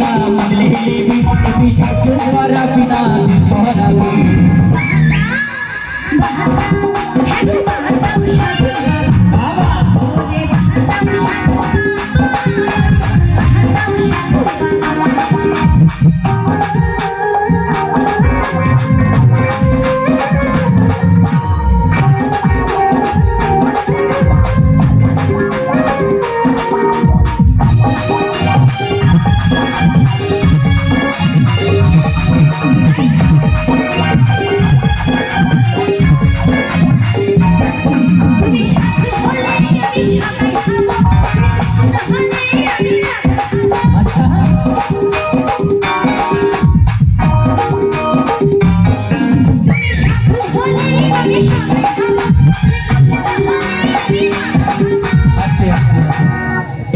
না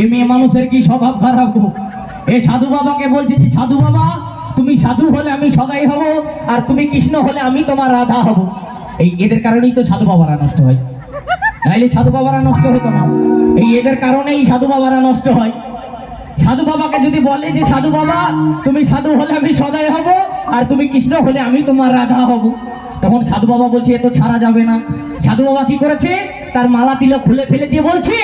এ মেয়ে মানুষের কি স্বভাব খারাপ? এ সাধু বাবাকে বলছে যে, সাধু বাবা, তুমি সাধু হলে আমি সদাই হব, আর তুমি কৃষ্ণ হলে আমি তোমার রাধা হব। এই এদের কারণেই তো সাধু বাবারা নষ্ট হয়। নাইলে সাধু বাবারা নষ্ট হতো না। এই এদের কারণেই সাধু বাবারা নষ্ট হয়। সাধু বাবাকে যদি বলে যে, সাধু বাবা, তুমি সাধু হলে আমি সদাই হব, আর তুমি কৃষ্ণ হলে আমি তোমার রাধা হব, তখন সাধু বাবা বলছে, এ তো ছাড়া যাবে না। সাধু বাবা কি করেছে? তার মালা তিলক খুলে ফেলে দিয়ে বলছে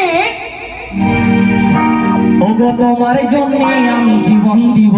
ওগো তোমার জন্য আমি জীবন দিব।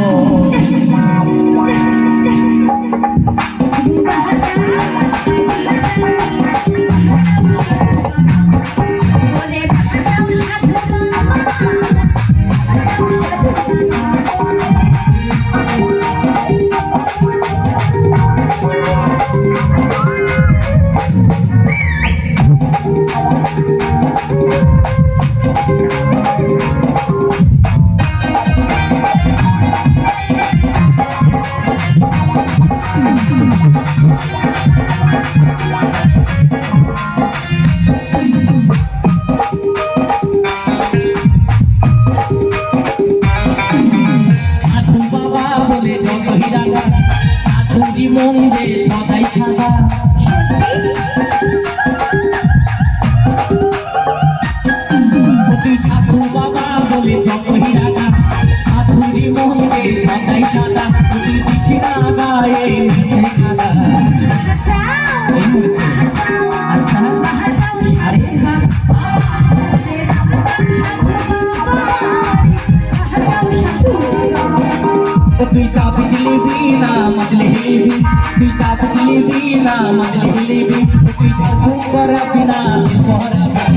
যত হিরাগা সাধুরি মন যে সদাই তুই সাধু বাবা বলে যত হিরাগা সাধুরি মন যে সদাই তুই দিশি না গায়ে নিচে খাদা তুই তা বিজলি না মজলে হিলিবি তুই তা বিজলি না মজলে হিলিবি তুই ঝাড়ু করা বিনা দিল করাবি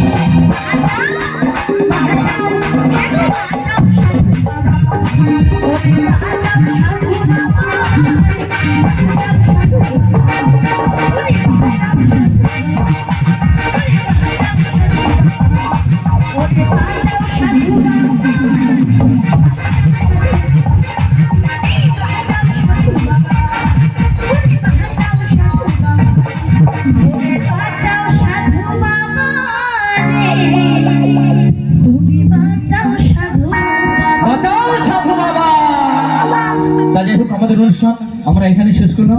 আমাদের অনুষ্ঠান আমরা এখানে শেষ করলাম।